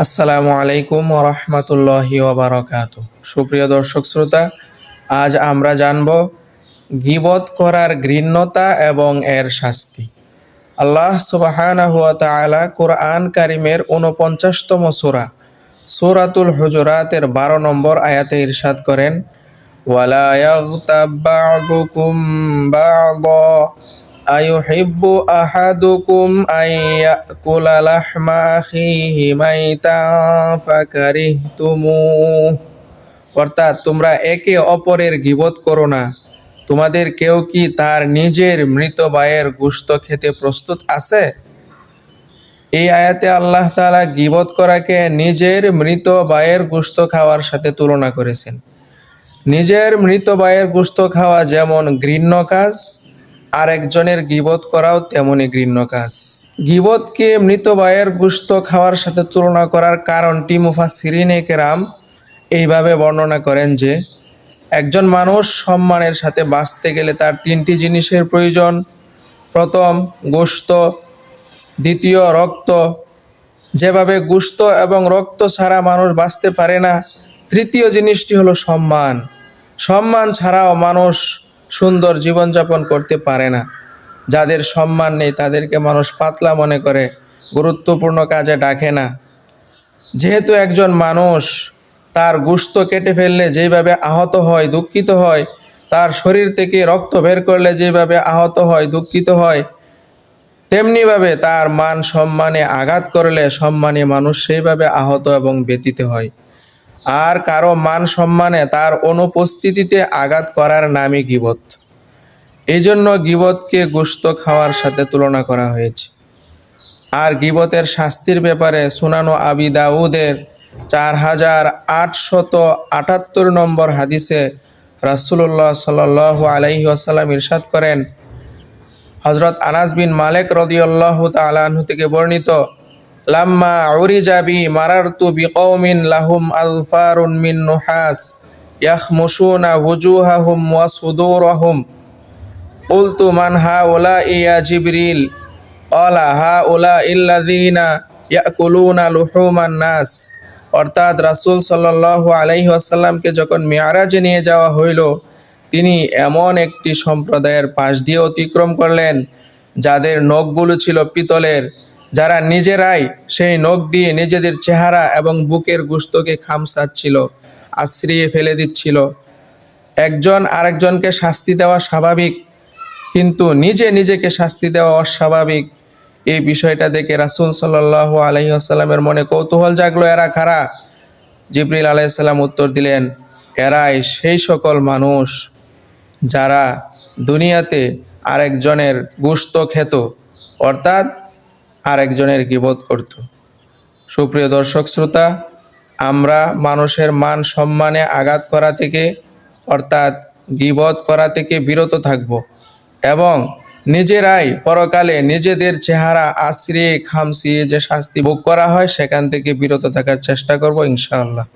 আসসালামু আলাইকুম রহমতুল্লাহি ওবরাকাত সুপ্রিয় দর্শক শ্রোতা, আজ আমরা জানব গিবত করার ঘৃণ্যতা এবং এর শাস্তি। আল্লাহ সুবাহানাহু ওয়া তাআলা কোরআন কারিমের উনপঞ্চাশতম সুরা, সুরাতুল হুজুরাতের বারো নম্বর আয়াতে ইরশাদ করেন, ওয়ালা أيحب أحدكم أن يأكل لحم أخيه ميتا فكرهتموه অর্থাৎ তোমরা একে অপরের গিবত করো না তোমাদের কেউ কি তার নিজের মৃত ভাইয়ের গুস্ত খেতে প্রস্তুত আছে এই আয়াতে আল্লাহ তাআলা গিবত করাকে নিজের মৃত ভাইয়ের গুস্ত খাওয়ার সাথে তুলনা করেছেন নিজের মৃত ভাইয়ের গুস্ত খাওয়া যেমন ঘৃণ্য কাজ আরেকজনের গিবত করাও তেমনই ঘৃণ্য কাজ। গিবতকে মৃত ভাইয়ের গুস্ত খাওয়ার সাথে তুলনা করার কারণটি মুফাসিরিনে কেরাম এইভাবে বর্ণনা করেন যে, একজন মানুষ সম্মানের সাথে বাঁচতে গেলে তার তিনটি জিনিসের প্রয়োজন। প্রথম, গোস্ত। দ্বিতীয়, রক্ত। যেভাবে গুস্ত এবং রক্ত ছাড়া মানুষ বাঁচতে পারে না, তৃতীয় জিনিসটি হলো সম্মান। সম্মান ছাড়াও মানুষ সুন্দর জীবনযাপন করতে পারে না। যাদের সম্মান নেই, তাদেরকে মানুষ পাতলা মনে করে, গুরুত্বপূর্ণ কাজে ডাকে না। যেহেতু একজন মানুষ, তার গুস্ত কেটে ফেললে যেভাবে আহত হয়, দুঃখিত হয়, তার শরীর থেকে রক্ত বের করলে যেভাবে আহত হয়, দুঃখিত হয়, তেমনিভাবে তার মান সম্মানে আঘাত করলে সম্মানী মানুষ সেইভাবে আহত এবং ব্যতীত হয়। আর কারও মান সম্মানে তার অনুপস্থিতিতে আঘাত করার নামই গিবত। এই জন্য গিবতকে গুস্ত খাওয়ার সাথে তুলনা করা হয়েছে। আর গিবতের শাস্তির ব্যাপারে সুনানো আবি দাউদের চার হাজার আটশত আটাত্তর নম্বর হাদিসে রাসুল্লাহ সাল আলাইহি আসাল্লাম ইরশাদ করেন হজরত আনাস বিন মালেক রদিয়াল্লাহ তালাহু থেকে বর্ণিত লাম্মা আউরি যাবি মারারতু বিকৌমিন লাহুম আলফারুন মিন নুহাস ইয়াখমুশুনা হুজুহাহুম ওয়া সুদুরহুম قلت من هؤلاء يا جبريل قال هؤلاء الذين يأكلون لحوم الناس অর্থাৎ রাসূল সাল্লাল্লাহু আলাইহি ওয়াসাল্লামকে যখন মেয়ারাজে নিয়ে যাওয়া হইল তিনি এমন একটি সম্প্রদায়ের পাশ দিয়ে অতিক্রম করলেন যাদের নখগুলো ছিল পিতলের যারা নিজেরাই সেই নখ দিয়ে নিজেদের চেহারা এবং বুকের গুস্তকে খামসাচ্ছিল, আশ্রিয়ে ফেলে দিচ্ছিল। একজন আরেকজনকে শাস্তি দেওয়া স্বাভাবিক, কিন্তু নিজে নিজেকে শাস্তি দেওয়া অস্বাভাবিক। এই বিষয়টা দেখে রাসুল সাল্লাহ আলহিহাস্লামের মনে কৌতূহল জাগলো, এরা খারা জিবরিল আলাইসাল্লাম উত্তর দিলেন, এরাই সেই সকল মানুষ যারা দুনিয়াতে আরেকজনের গুস্ত খেত। অর্থাৎ আরেকজনের গিবোধ করত। সুপ্রিয় দর্শক শ্রোতা, আমরা মানুষের মান সম্মানে আঘাত করা থেকে, অর্থাৎ গিবধ করা থেকে বিরত থাকব এবং নিজেরাই পরকালে নিজেদের চেহারা আশ্রিয়ে খামসিয়ে যে শাস্তি ভোগ করা হয়, সেখান থেকে বিরত থাকার চেষ্টা করব ইনশাআল্লাহ।